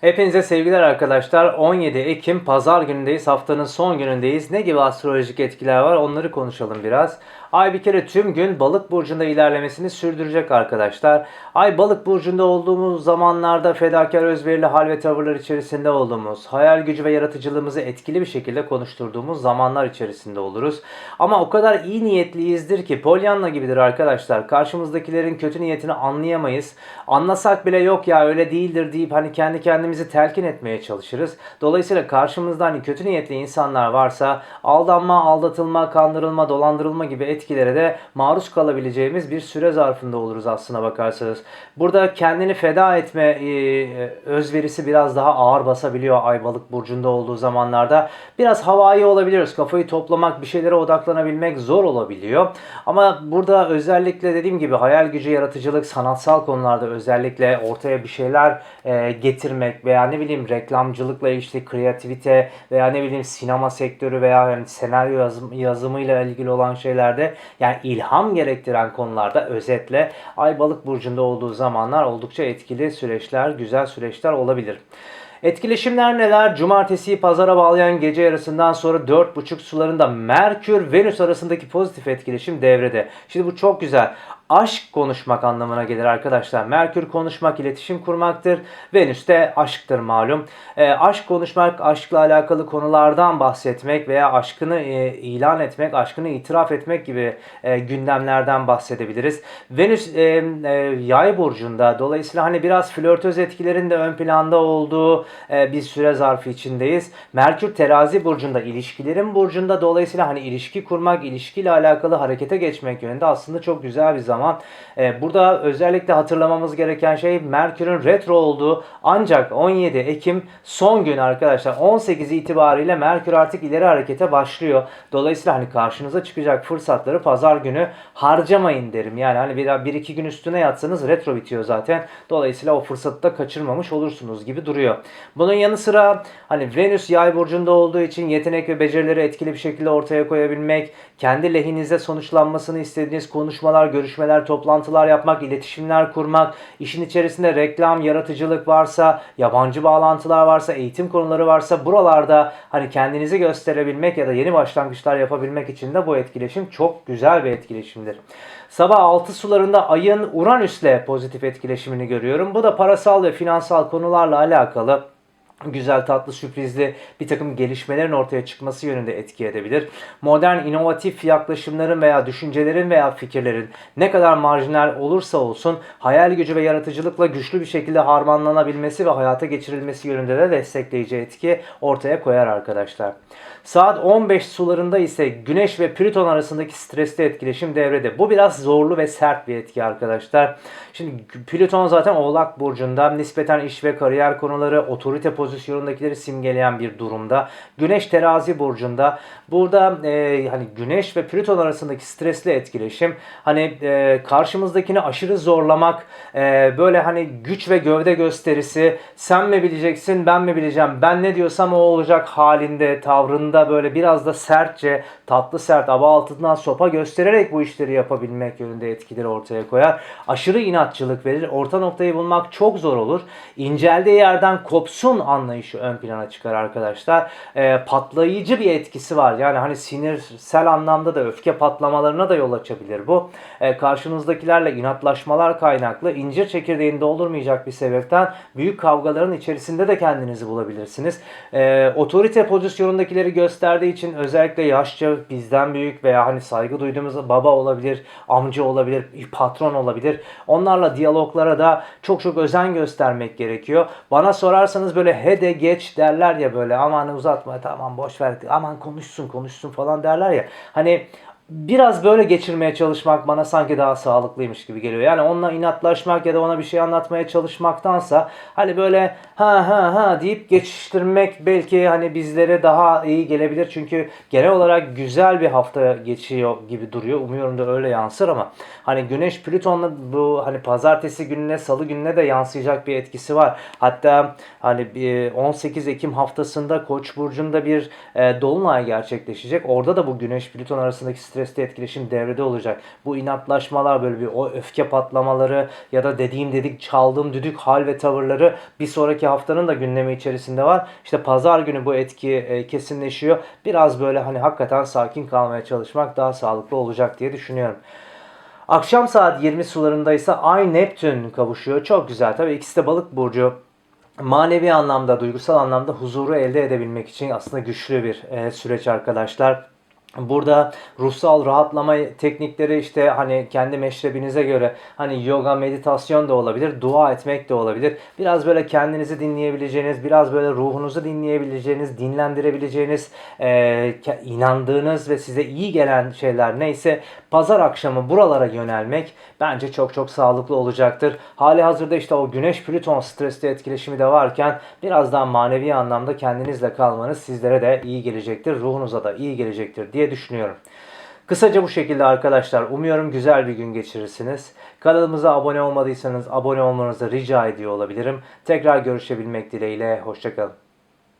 Hepinize sevgiler arkadaşlar. 17 Ekim Pazar günündeyiz. Haftanın son günündeyiz. Ne gibi astrolojik etkiler var onları konuşalım biraz. Ay bir kere tüm gün balık burcunda ilerlemesini sürdürecek arkadaşlar. Ay balık burcunda olduğumuz zamanlarda fedakar özverili hal ve tavırlar içerisinde olduğumuz, hayal gücü ve yaratıcılığımızı etkili bir şekilde konuşturduğumuz zamanlar içerisinde oluruz. Ama o kadar iyi niyetliyizdir ki Pollyanna gibidir arkadaşlar. Karşımızdakilerin kötü niyetini anlayamayız. Anlasak bile yok ya öyle değildir deyip hani kendi kendimizi telkin etmeye çalışırız. Dolayısıyla karşımızda hani kötü niyetli insanlar varsa aldanma, aldatılma, kandırılma, dolandırılma gibi etkilere de maruz kalabileceğimiz bir süre zarfında oluruz aslına bakarsanız. Burada kendini feda etme e, özverisi biraz daha ağır basabiliyor Ay Balık burcunda olduğu zamanlarda. Biraz havai olabiliyoruz. Kafayı toplamak, bir şeylere odaklanabilmek zor olabiliyor. Ama burada özellikle dediğim gibi hayal gücü, yaratıcılık, sanatsal konularda özellikle ortaya bir şeyler e, getirmek veya ne bileyim reklamcılıkla işte kreativite veya ne bileyim sinema sektörü veya yani senaryo yazım, yazımıyla ilgili olan şeylerde yani ilham gerektiren konularda özetle Ay Balık burcunda olduğu zamanlar oldukça etkili süreçler, güzel süreçler olabilir. Etkileşimler neler? Cumartesiyi pazara bağlayan gece yarısından sonra 4.5 sularında Merkür Venüs arasındaki pozitif etkileşim devrede. Şimdi bu çok güzel. Aşk konuşmak anlamına gelir arkadaşlar. Merkür konuşmak, iletişim kurmaktır. Venüs de aşktır malum. E, aşk konuşmak, aşkla alakalı konulardan bahsetmek veya aşkını e, ilan etmek, aşkını itiraf etmek gibi e, gündemlerden bahsedebiliriz. Venüs e, e, yay burcunda. Dolayısıyla hani biraz flörtöz etkilerin de ön planda olduğu e, bir süre zarfı içindeyiz. Merkür terazi burcunda, ilişkilerin burcunda. Dolayısıyla hani ilişki kurmak, ilişkiyle alakalı harekete geçmek yönünde aslında çok güzel bir zaman. E, burada özellikle hatırlamamız gereken şey Merkür'ün retro olduğu ancak 17 Ekim son gün arkadaşlar 18 itibariyle Merkür artık ileri harekete başlıyor. Dolayısıyla hani karşınıza çıkacak fırsatları pazar günü harcamayın derim. Yani hani bir, bir iki gün üstüne yatsanız retro bitiyor zaten. Dolayısıyla o fırsatı da kaçırmamış olursunuz gibi duruyor. Bunun yanı sıra hani Venüs yay burcunda olduğu için yetenek ve becerileri etkili bir şekilde ortaya koyabilmek, kendi lehinize sonuçlanmasını istediğiniz konuşmalar, görüşmeler, toplantılar yapmak, iletişimler kurmak, işin içerisinde reklam, yaratıcılık varsa, yabancı bağlantılar varsa, eğitim konuları varsa buralarda hani kendinizi gösterebilmek ya da yeni başlangıçlar yapabilmek için de bu etkileşim çok güzel bir etkileşimdir. Sabah 6 sularında ayın Uranüs'le pozitif etkileşimini görüyorum. Bu da parasal ve finansal konularla alakalı güzel tatlı sürprizli bir takım gelişmelerin ortaya çıkması yönünde etki edebilir. Modern inovatif yaklaşımların veya düşüncelerin veya fikirlerin ne kadar marjinal olursa olsun hayal gücü ve yaratıcılıkla güçlü bir şekilde harmanlanabilmesi ve hayata geçirilmesi yönünde de destekleyici etki ortaya koyar arkadaşlar. Saat 15 sularında ise Güneş ve Plüton arasındaki stresli etkileşim devrede. Bu biraz zorlu ve sert bir etki arkadaşlar. Şimdi Plüton zaten Oğlak Burcu'nda nispeten iş ve kariyer konuları, otorite pozisyonundakileri simgeleyen bir durumda. Güneş Terazi Burcu'nda. Burada e, hani Güneş ve Plüton arasındaki stresli etkileşim hani e, karşımızdakini aşırı zorlamak, e, böyle hani güç ve gövde gösterisi, sen mi bileceksin, ben mi bileceğim, ben ne diyorsam o olacak halinde, tavrında böyle biraz da sertçe, tatlı sert, aba altından sopa göstererek bu işleri yapabilmek yönünde etkileri ortaya koyar. Aşırı inatçılık verir. Orta noktayı bulmak çok zor olur. İnceldiği yerden kopsun anlayışı ön plana çıkar arkadaşlar. E, patlayıcı bir etkisi var. Yani hani sinirsel anlamda da öfke patlamalarına da yol açabilir bu. E, karşınızdakilerle inatlaşmalar kaynaklı incir çekirdeğinde olurmayacak bir sebepten büyük kavgaların içerisinde de kendinizi bulabilirsiniz. E, otorite pozisyonundakileri gösterdiği için özellikle yaşça bizden büyük veya hani saygı duyduğumuz baba olabilir, amca olabilir, patron olabilir. Onlarla diyaloglara da çok çok özen göstermek gerekiyor. Bana sorarsanız böyle he de geç derler ya böyle aman uzatma tamam boş ver aman konuşsun konuşsun falan derler ya. Hani biraz böyle geçirmeye çalışmak bana sanki daha sağlıklıymış gibi geliyor. Yani onunla inatlaşmak ya da ona bir şey anlatmaya çalışmaktansa hani böyle ha ha ha deyip geçiştirmek belki hani bizlere daha iyi gelebilir. Çünkü genel olarak güzel bir hafta geçiyor gibi duruyor. Umuyorum da öyle yansır ama hani Güneş Plüton'la bu hani pazartesi gününe, salı gününe de yansıyacak bir etkisi var. Hatta hani 18 Ekim haftasında Koç burcunda bir e, dolunay gerçekleşecek. Orada da bu Güneş Plüton arasındaki stres stresli etkileşim devrede olacak. Bu inatlaşmalar böyle bir o öfke patlamaları ya da dediğim dedik çaldığım düdük hal ve tavırları bir sonraki haftanın da gündemi içerisinde var. İşte pazar günü bu etki e, kesinleşiyor. Biraz böyle hani hakikaten sakin kalmaya çalışmak daha sağlıklı olacak diye düşünüyorum. Akşam saat 20 sularında ise Ay Neptün kavuşuyor. Çok güzel. Tabii ikisi de balık burcu. Manevi anlamda, duygusal anlamda huzuru elde edebilmek için aslında güçlü bir e, süreç arkadaşlar. Burada ruhsal rahatlama teknikleri işte hani kendi meşrebinize göre hani yoga, meditasyon da olabilir, dua etmek de olabilir. Biraz böyle kendinizi dinleyebileceğiniz, biraz böyle ruhunuzu dinleyebileceğiniz, dinlendirebileceğiniz, e, inandığınız ve size iyi gelen şeyler neyse pazar akşamı buralara yönelmek bence çok çok sağlıklı olacaktır. Hali hazırda işte o güneş plüton stresli etkileşimi de varken biraz daha manevi anlamda kendinizle kalmanız sizlere de iyi gelecektir. Ruhunuza da iyi gelecektir diye düşünüyorum. Kısaca bu şekilde arkadaşlar. Umuyorum güzel bir gün geçirirsiniz. Kanalımıza abone olmadıysanız abone olmanızı rica ediyor olabilirim. Tekrar görüşebilmek dileğiyle. Hoşçakalın.